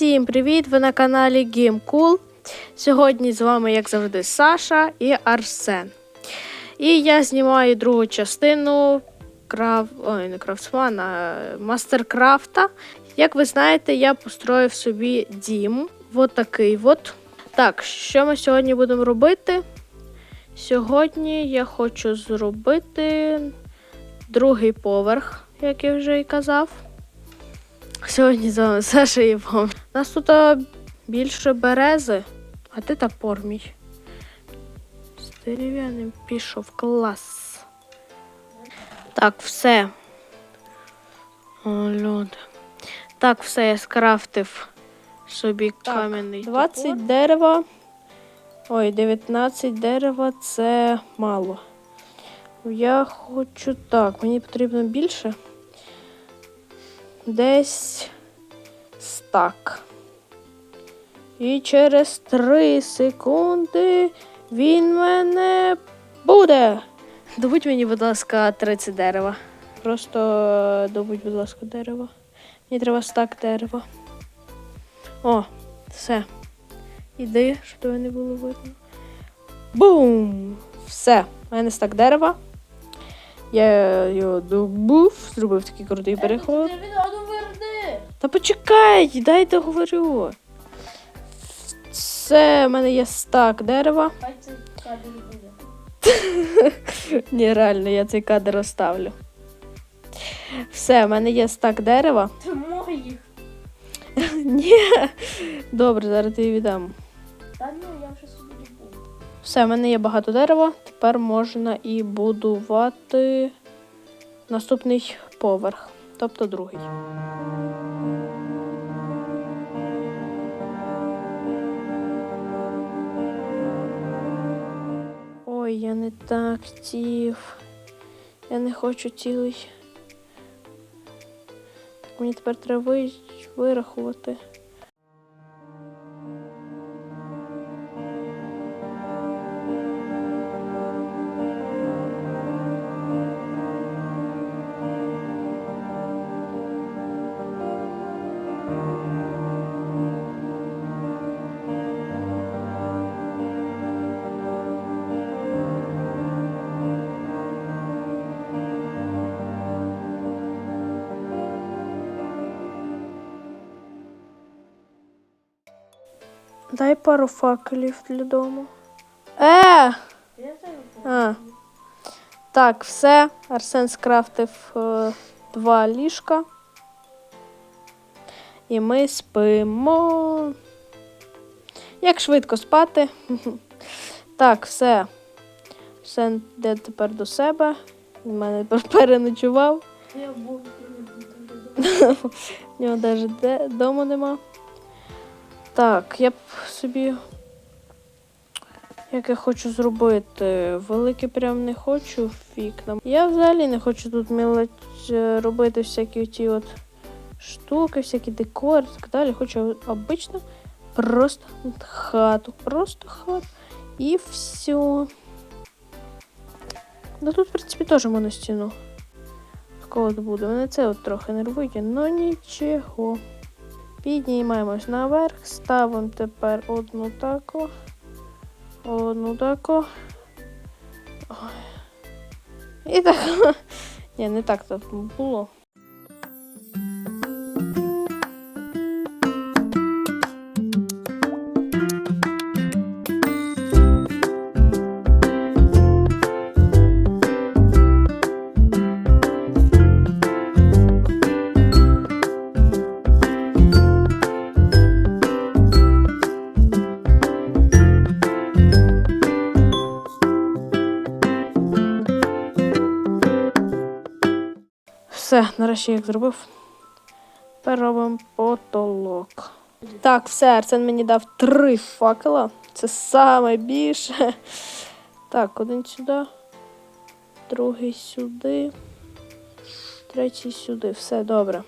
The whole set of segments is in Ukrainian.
Всім привіт! Ви на каналі GameCool. Сьогодні з вами, як завжди, Саша і Арсен. І я знімаю другу частину крав... Ой, не крафтсмана, мастеркрафта. Як ви знаєте, я построїв собі дім. От такий от. Так, що ми сьогодні будемо робити? Сьогодні я хочу зробити другий поверх, як я вже і казав. Сьогодні з вами Саша і Іван. У нас тут більше берези, а ти топор мій. З дерев'яним пішов клас. Так, все. О, люди. Так, все, я скрафтив собі кам'яний. 20 топор. дерева. Ой, 19 дерева це мало. Я хочу так, мені потрібно більше. Десь стак. І через 3 секунди він мене буде. Добудь мені, будь ласка, 30 дерева. Просто е, добудь, будь ласка, дерево. Мені треба стак дерева. О, все. Іди, щоб тебе не було видно. Бум! Все, у мене стак дерева. Я його добув, зробив такий крутий переход. Та почекай, дай договорю. Це в мене є стак дерева. Ні, реально, я цей кадр оставлю. Все, в мене є стак дерева. Це моїх. Ні. Добре, зараз тобі віддам. Та ні, я вже собі. Все, в мене є багато дерева. Тепер можна і будувати наступний поверх, тобто другий. Ой, я не так хотів. Я не хочу цілий. Так мені тепер треба вирахувати. Дай пару факелів для дому. Е! А. Так, все. Арсен скрафтив е, два ліжка. І ми спимо. Як швидко спати. Так, все. Арсен йде тепер до себе. Він мене переночував. Я був. У нього навіть дому нема. Так, я б собі. Як я хочу зробити? Велике прям не хочу вікна. Я взагалі не хочу тут мілоч е, робити всякі ті от штуки, всякі декори і так далі. Хочу обично просто хату. Просто хату. І все. Да тут, в принципі, теж можна стіну. Такого от буде. Мене це от трохи нервує, ну нічого. Піднімаємось наверх, ставимо тепер одну таку. Одну таку. Ой. І так. Ні, не так тут було. Все, нарешті як зробив. Тепер робимо потолок. Так, все, Арсен мені дав три факела. Це саме більше. Так, один сюди, другий сюди, третій сюди. Все добре.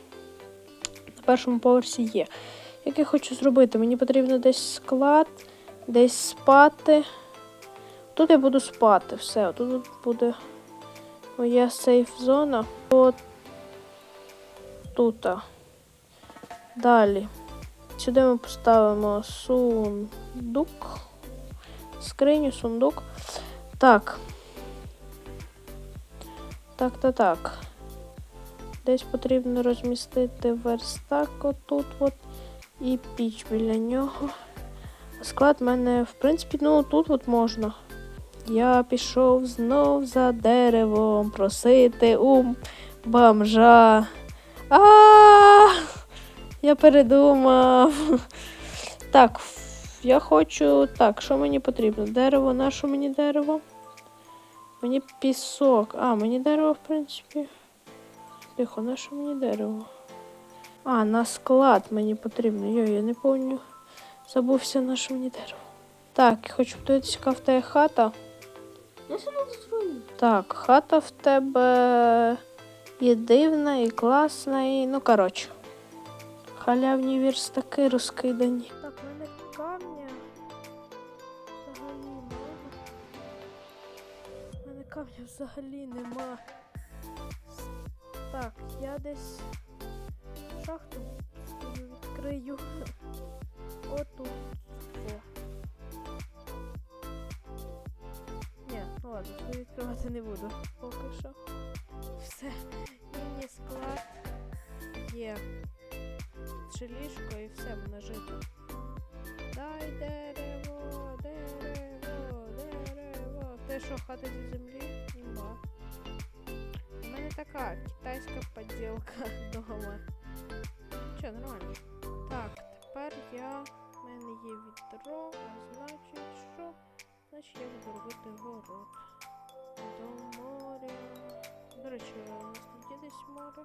На першому поверсі є. Як я хочу зробити? Мені потрібно десь склад, десь спати. Тут я буду спати. Все, тут буде моя сейф-зона. От тут. Далі. Сюди ми поставимо сундук. Скриню, сундук. Так. Так, так, так. Десь потрібно розмістити верстак отут от і піч біля нього. Склад в мене, в принципі, ну тут от можна. Я пішов знов за деревом просити у бомжа. А, я передумав. Так, я хочу. Так, що мені потрібно? Дерево, на що мені дерево? Мені пісок. А, мені дерево, в принципі. Тихо, на що мені дерево? А, на склад мені потрібно. Йой, я не пам'ятаю. Забувся на що мені дерево. Так, хочу подивитися, яка в тебе хата. Я себе застрою. Так, хата в тебе і дивна, і класна, і. Ну, коротше. Халявні вірстаки розкидані. Так, в мене камня. Взагалі мало. В мене камня взагалі нема. Так, я десь шахту відкрию. Отут. Ні, ну ладно, відкривати не буду поки що. Все, міні склад є. Ліжко і все, можна жити. Дай дерево, дерево, дерево. Те, що хата зі землі, нема. У мене така китайська поділка вдома. Що, нормально. Так, тепер я. У мене є відро, а значить, що? Значить я буду робити город. До моря. До речі, десь море.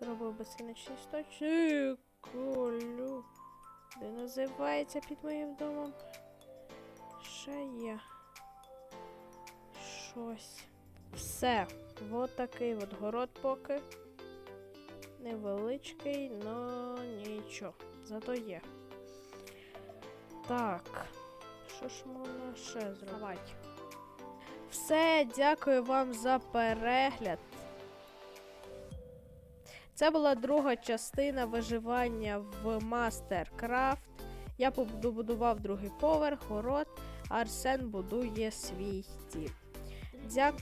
Зробив безкінечний істочник. Колю. Де називається під моїм домом? Ще є. Щось. Все. Вот такий от город поки. Невеличкий, но нічого. Зато є. Так. Що ж можна ще зробити? Все, дякую вам за перегляд. Це була друга частина виживання в Мастеркрафт. Я побудував другий поверх, город, Арсен будує свій дім. Дя...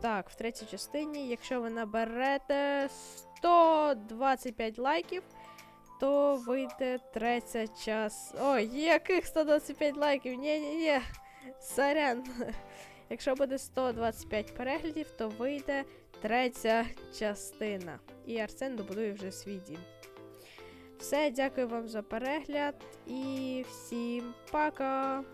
Так, в третій частині, якщо ви наберете 125 лайків, то вийде третя час. Ой, яких 125 лайків? Ні-ні-ні. Сорян. Якщо буде 125 переглядів, то вийде третя частина. І Арсен добудує вже свій дім. Все, дякую вам за перегляд і всім пока!